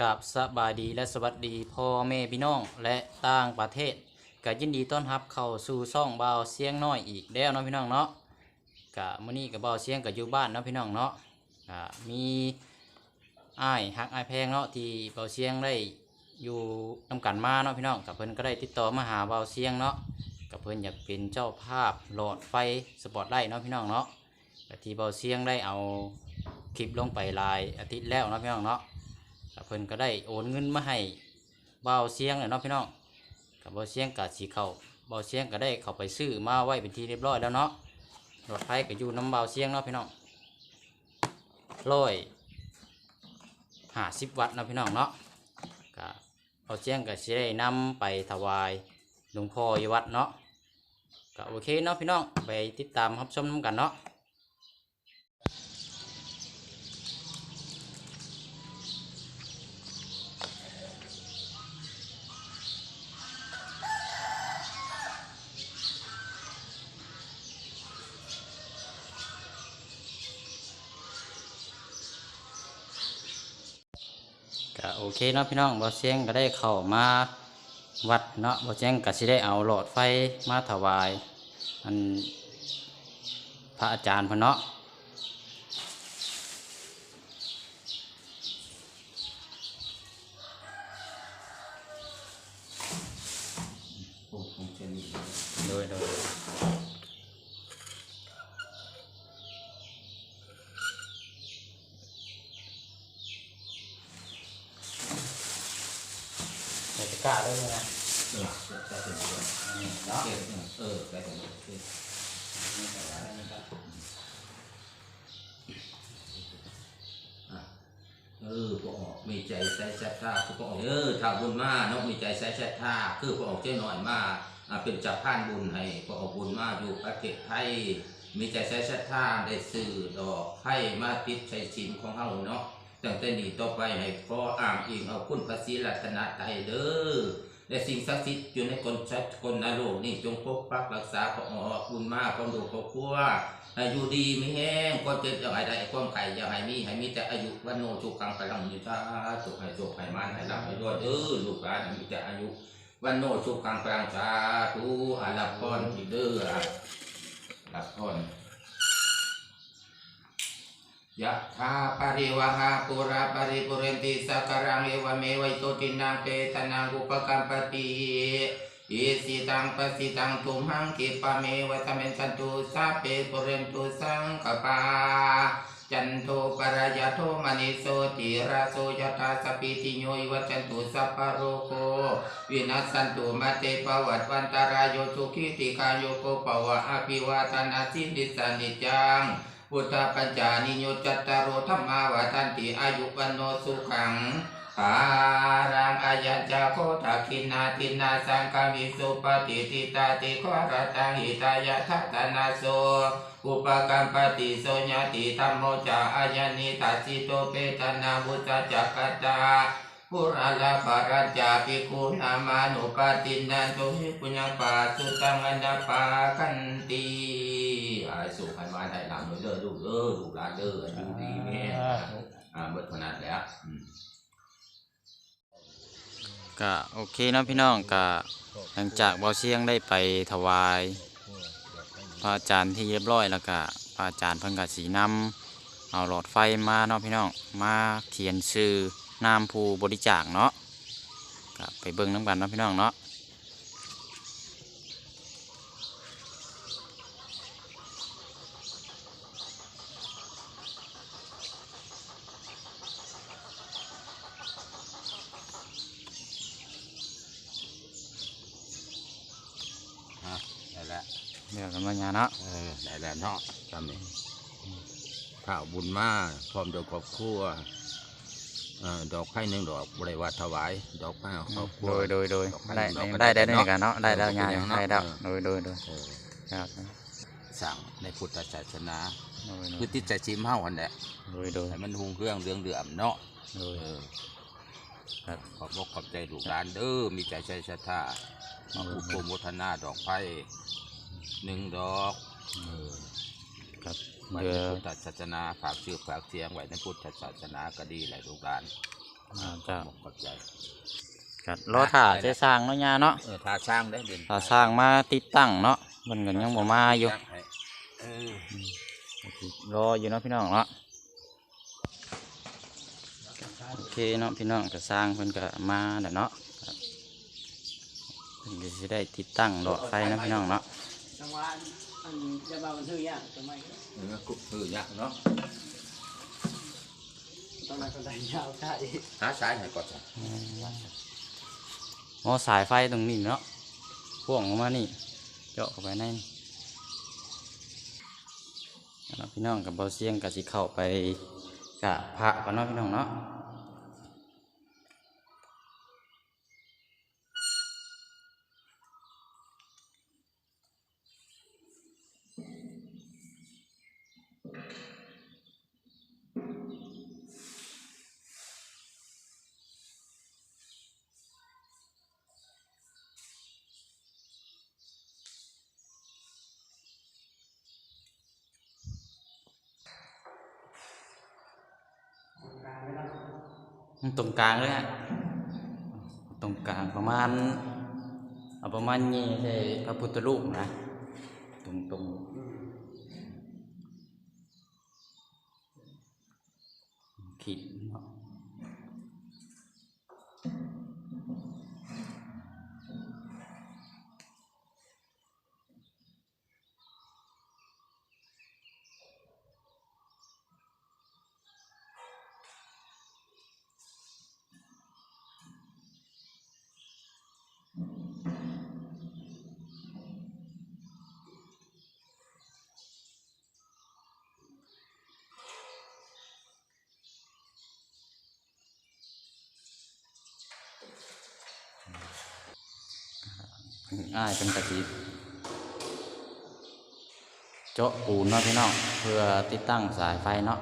กับสบายดีและสวัสดีพ่อแม่พี่น้องและต่างประเทศก็ยินดีต้อนรับเข้าสู่ช่องเบาเสียงน้อยอีกแล้วเนาะพี่น้องเนาะกะมื้อนี้กับเบาเสียงกับอยู่บ้านเนาะพี่น้องเนาะกะมีอ้ายฮักอ้ายแพงเนาะที่เบาเสียงได้อยู่นำกันมาเนาะพี่น้องกับเพิ่นก็ได้ติดต่อมาหาเบาเสียงเนาะกับเพิ่นอยากเป็นเจ้าภาพหลอดไฟสปอตไลท์เนาะพี่น้องเนาะที่เบาเสียงได้เอาคลิปลงไปหลายอาทิตย์แล้วเนาะพี่น้องเนาะ พิ่นก็ได้โอนเงินมาให้เบาเสียงเลยเนาะพี่น้องกับเบาเสียงกับสีเขาเบาเสียงก็ได้เข้าไปซื้อมาไว้เป็นที่เรียบร้อยแล้วเนาะรถไฟก็อยู่น้ำเบาเสียงเนาะพี่น้องร้อยห้าสิบวัตต์เนาะพี่น้องเนาะก็เบาเสียงก็สิได้นำไปถวายหลวงพ่ออยวัดเนาะก็โอเคเนาะพี่น้องไปติดตามรับชมน้ำกันเนาะ โอเคเนาะพี่น้องบ่เสียงก็ได้เข้ามาวัดเนาะบ่เสียงก็สิได้เอาหลอดไฟมาถวายอันพระอาจารย์พเนาะ โอ้คงจะมี โดยโดย ใส่ตะกาด้วยนะเออได้ถึงตัวเนาะเออได้ถึงตัวเก็บอะเออพอออกมีใจใส่ศรัทธาคือพอออกเออทำบุญมาเนาะมีใจใส่ศรัทธาคือพอออกเจ้าหน่อยมาเป็นจับพานบุญให้พอออกบุญมาอยู่ประเทศไทยมีใจใส่ศรัทธาได้ซื้อดอกไผ่มาติดใช้ชินของเฮาเนาะ ตั้งแต่นี้ต่อไปให้พออ่างอิงเอาคุณพระศรีรัตนตรัยเด้อและสิ่งศักดิ์สิทธิ์อยู่ในคนชัดคนนรกนี่จงปกปักรักษาพระออบุญมากความดูครอบครัวให้อยู่ดีไม่แห้งความเจ็บอย่าให้ได้ความไข่อย่าให้มีให้มีแต่อายุวันโนจุกังพลังยุทธาสุขให้สุขให้มันให้รับให้รวยเด้อลูกหลานมีแต่อายุวันโนจุกังพลังสาธุอาลับพรอีเด้ออะรับพร ยะธาปริวหาปุราปริปุเรนติสักการังเอวเมวัยโตตินังเปตนังอุปกัมปติอิสิตังปสิตังตุมหังกิปะเมวัตเมนตันตุสัพเพปุเรนตุสังกปาจันโทปรายาโทมณิโสติราโสยถาสพพิติโยวิวัจันตุสัพพะโรโควินัสสันตุมาเตปวัตวันตารายโยสุขิติกายโยโกปวะอภิวาทนาสินิสานิจัง พุทธปัญจานิโยจัตตารโอธรรมาวาทันติอายุวันโนสุขังปารังอายัญจาโคทักขินาทินาสังกามิสุปฏิทิตาติโครตังหิตายะทัตนาโสอุปกัมปติโสญาติธรรมโมจาอายันิทัสสิโตเปตนาบุตจักตาปุราลาปารัจจาภิกขุนามานุปาตินันตุหิปุญญาปาสุตังอันดาปากันตีอาสุขันมาได้ เด้อลูกเด้อลูกหลานเด้ออายุดีแม่อ่าเบิดขนาดแล้วอืมก็โอเคเนาะพี่น้องก็หลังจากเบาเสียงได้ไปถวาย พระอาจารย์ที่เรียบร้อยแล้วก็พระอาจารย์เพิ่นก็สีน้ำเอาหลอดไฟมาเนาะพี่น้องมาเขียนชื่อนามผู้บริจาคเนาะก็ไปเบิ่งน้ำกันเนาะพี่น้องเนาะ ฮะได้แล้ว เดี๋ยวกันว่าญาเนาะ เออได้แล้ว เนาะจำนี่ข้าวบุญมาพร้อมดอกครอบครัวเอ่อดอกไผ่หนึ่งดอกบริวารถวาย ดอกไผ่ครอบครัวโดยโดยโดยดอกไผ่ได้ดอกก็ได้ได้ได้ได้เนาะกันเนาะได้แล้วเออญาเป็นอย่างเนาะได้แล้วเออโดยโดยโดยเออครับสั่งในพุทธศาสนาโดยโดคืยอติดใจชิมเฮาหันแหละโดยโดยให้มันหุงเครื่องเรื่องเดือมเนาะโดยเออครับขอบอกขอบใจลูกหลานเด้อมีใจใช้ศรัทธามาอุปโมทนาดอกไผ่หนึ่งดอกเออ ครับไว้เดี๋ในยวพุทธศาสนาฝากชื่อฝากเสียงไว้ในพุทธศาสนาก็ดีแหละลูกหลานอ่าเจ้าขอบใจกัดรอถ่าจะสร้างเนาะยาเนาะเออทาสร้างได้เด่นถ้าสร้างมาติดตั้งเนาะมันก็ยังบ่มาอยู่เออรออยู่เนาะพี่น้องเนาะโอเคเนาะพี่น้องก็สร้างเพิ่นก็มาแล้วเนาะครับเพิ่นก็สิได้ติดตั้งหลอดไฟนะพี่น้องเนาะจังหวะ อันจะมาบันทึกยากทำไมเออกุ๊กคือยากเนาะตอนนั้นก็ได้ยาวใช่หาสายให้ก่อนจ้ะอ๋อสายไฟตรงนี้เนาะพ่วงออกมานี่ เจาะเข้าไปในนี่แล้วพี่น้องกับเบาเสียงกับสิเข้าไปกะพระก่อนเนาะพี่น้องเนาะ ตรงกลางเลยฮะตรงกลางประมาณเอาประมาณนี้ใช่พระพุทธรูปนะ ตรงตรงขีดเนาะ ง่ายเป็นกระติเจาะปูนเนาะพี่น้องเพื่อติดตั้งสายไฟเนาะ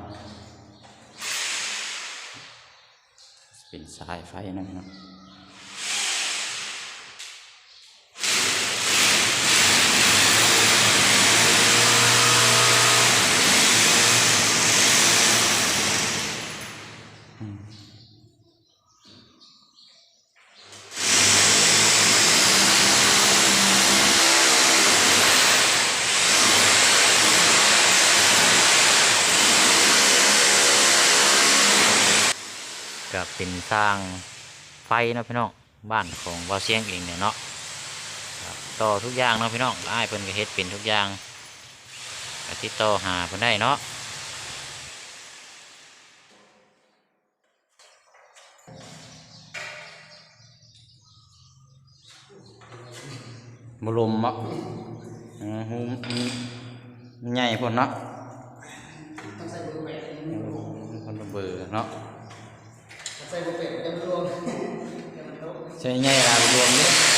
เป็นสายไฟนะพี่น้อง ก็ เป็นสร้างไฟเนาะพี่น้องบ้านของวาเซียงเองเนี่ยเนาะครับต่อทุกอย่างเนาะพี่น้องอ้ายเพิ่นก็เฮ็ดเป็นทุกอย่างก็ติดต่อหาเพิ่นได้เนาะบรมเนาะอือหูอืมใหญ่พุ่นเนาะต้องใส่เบอร์แปดคนละเบอร์เนาะ ใส่บอร์แปดจะมันรวมใช่ไงเรารวมเนี่ย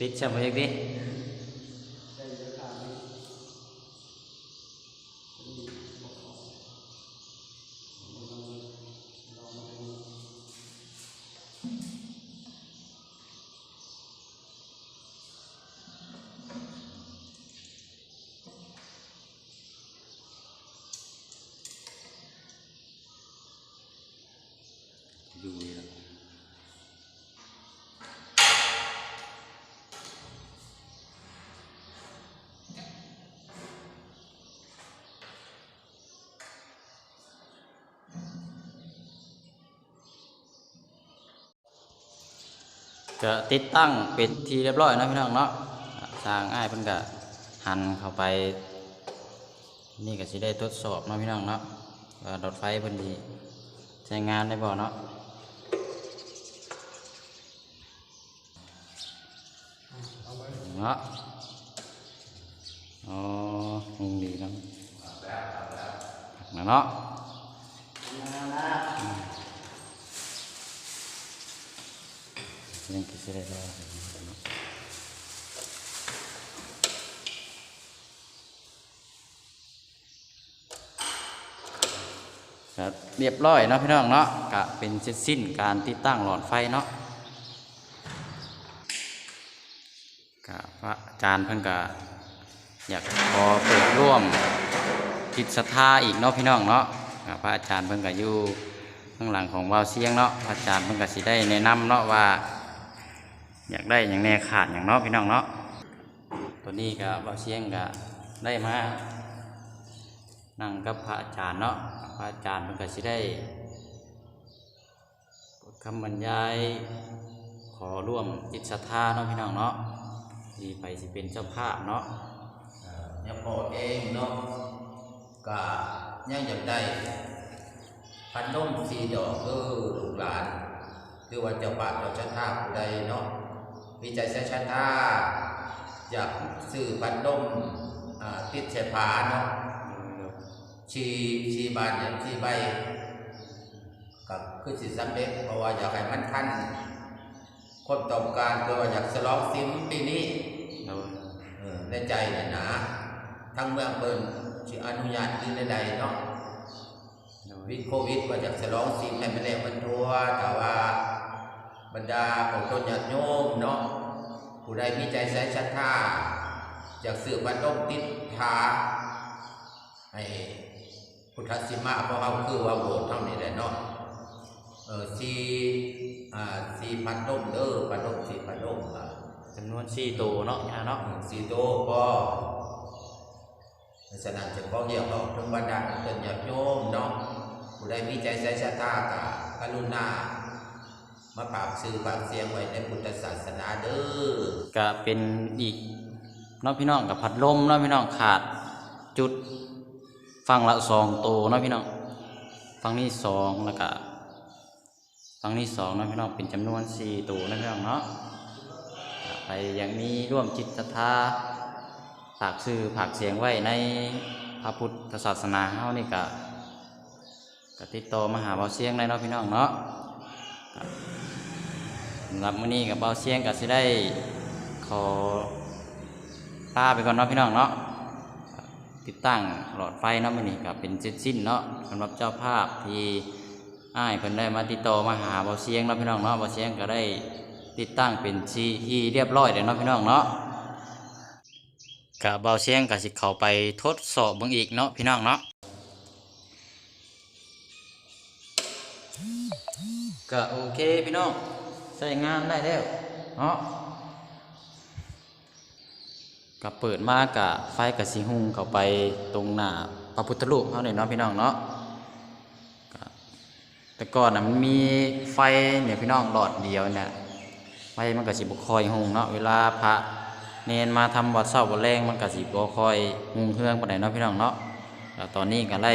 ติดใก็ติดตั้งเป็นทีเรียบร้อยนะพี่น้องเนาะสร้างอ้ายเพิ่นก็หันเข้าไป นี่ก็สิได้ทดสอบนะพี่น้องเนาะว่าดอดไฟเพิ่นดีใช้งานได้บ่เนาะเนาะอ๋อคงดีนะนะเนาะ ยังกิสิได้รอเนาะครับเรียบร้อยเนาะพี่น้องเนาะกะเป็นเสร็จสิ้นการติดตั้งหลอดไฟเนาะกะพระอาจารย์เพิ่นกะอยากขอเปิดร่วมจิตศรัทธาอีกเนาะพี่น้องเนาะกะพระอาจารย์เพิ่นกะอยู่ข้างหลังของวาวเสียงเนาะพระอาจารย์เพิ่นกะสิได้แนะนำเนาะว่า อยากได้อย่างแน่ขาดอย่างเนาะพี่น้องเนาะตัวนี้กะวาเสียงกะได้มานั่งกับพระอาจารย์เนาะพระอาจารย์มันก็สิได้บทคำบรรยายขอร่วมจิตศรัทธาเนาะพี่น้องเนาะที่ไปสิเป็นเจ้าภาพเนาะยังพอเองเนาะก็ยังอยากได้พันนมสีดอกเออลูกหลาน คือว่าเจ้าป่าเจ้าชะตาผู้ใดเนาะ วิจัยเสชะตาอยากซื้อพันนมอ่าติดเสผาเนาะชีชีบานเนี่ยชีใบกับคือสิสำเร็จเพราะว่าอยากให้มันทันคนต้องการคือว่าอยากฉลองซิมปีนี้เราเออในใจเนี่ยนะทั้งเมืองเปินที่อนุญาตคือใดๆเนาะเราวิดโควิดว่าอยากฉลองสิ่งให้มันแล้วมันทั่วแต่ว่า บรรดาของตนญาติโยมเนาะผู้ใดมีใจใส่ศรัทธาอยากสืบบันดงติดทาให้พุทธสิมาเพราะเขาคือว่าโบสถ์เท่านี้แหละเนาะเออสี่อ่าสี่พันดงเด้อพันดงสี่พันดงอะจำนวนสี่ตัวเนาะย่าเนาะสีโตก็สนานจะก็เรียกเราถึงบรรดาเกินญาติโยมเนาะผู้ใดมีใจใส่ศรัทธากะกรุณา มาปราบสื่อปราบเสียงไว้ในพุทธศาสนาเด้อก็เป็นอีกเนาะพี่น้องกับพัดลมเนาะพี่น้องขาดจุดฟังละสองตัวเนาะพี่น้องฟังนี้สองแล้วก็ฟังนี้สองเนาะพี่น้องเป็นจำนวนสี่ตัวเนาะพี่น้องเนาะใครยังมีร่วมจิตศรัทธาฝากสื่อฝากเสียงไว้ในพระพุทธศาสนาเฮานี่ก็กติดต่อมาหาเบาเสียงได้เนาะพี่น้องเนาะ สำหรับมื้อนี้กับเบาเสียงก็สิได้ขอลาไปก่อนเนาะพี่น้องเนาะติดตั้งหลอดไฟเนาะมื้อนี้ก็เป็นสร็จสิ้นเนาะสำหรับเจ้าภาพที่อ้ายเพิ่นได้มาติดต่อมาหาเบาเสียงเนาะพี่น้องเนาะเบาเสียงก็ได้ติดตั้งเป็นที่ที่เรียบร้อยเลยเนาะพี่น้องเนาะกะเบาเสียงกะสิเข้าไปทดสอบเบิ่งอีกเนาะพี่น้องเนาะก็โอเคพี่น้อง ใช้งานได้แล้วเนาะก็เปิดมากะไฟกะสิหุงเข้าไปตรงหน้าพระพุทธรูปเฮาเนี่ยเนาะพี่น้องเนาะแต่ก่อนนะมันมีไฟเนี่ยพี่น้องหลอดเดียวเนี่ยไฟมันก็สิบคอยหุงเนาะเวลาพระเนนมาทำวัดเศร้าวัดแรงมันก็สิบคอยหุงเครื่องปานเนาะพี่น้องเนาะแล้วตอนนี้ก็ไล่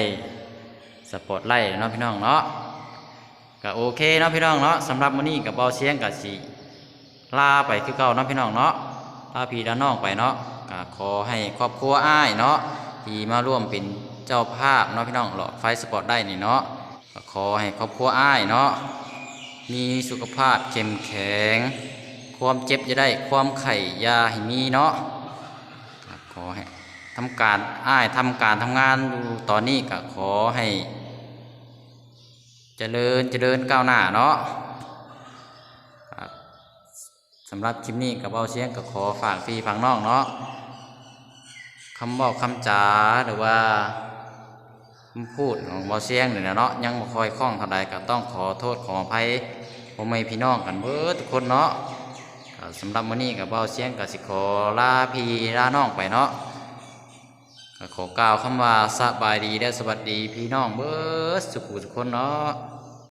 สปอร์ตไล่เนาะพี่น้องเนาะ ก็โอเคเนาะพี่น้องเนาะสำหรับมื้อนี้กับเบาเสียงก็สิลาไปคือเก่าเนาะพี่น้องเนาะลาพี่ลาน้องไปเนาะก็ขอให้ครอบครัวอ้ายเนาะที่มาร่วมเป็นเจ้าภาพเนาะพี่น้องหลอดไฟสปอร์ตได้นี่เนาะก็ขอให้ครอบครัวอ้ายเนาะมีสุขภาพเข้มแข็ง ความเจ็บจะได้ความไข่ยาให้มีเนาะขอให้ทำการอ้ายทำการทำงานอยู่ตอนนี้ก็ขอให้ เจริญเจริญก้าวหน้าเนาะสำหรับคลิปนี้กับเบาเสียงก็ขอฝากพี่ฝากน้องเนาะคำบอกคำจาหรือว่าคำพูดของเบาเสียงเนี่ยนะเนาะยังบ่คอยคล่องเท่าใดก็ต้องขอโทษขออภัยพ่อแม่พี่น้องกันเบิดทุกคนเนาะสำหรับวันนี้กับเบาเสียงก็สิขอลาพี่ลาน้องไปเนาะ ขอกล่าวคำว่าสบายดีและสวัสดีพี่น้องเบิร์สุขุทุกคนเนาะ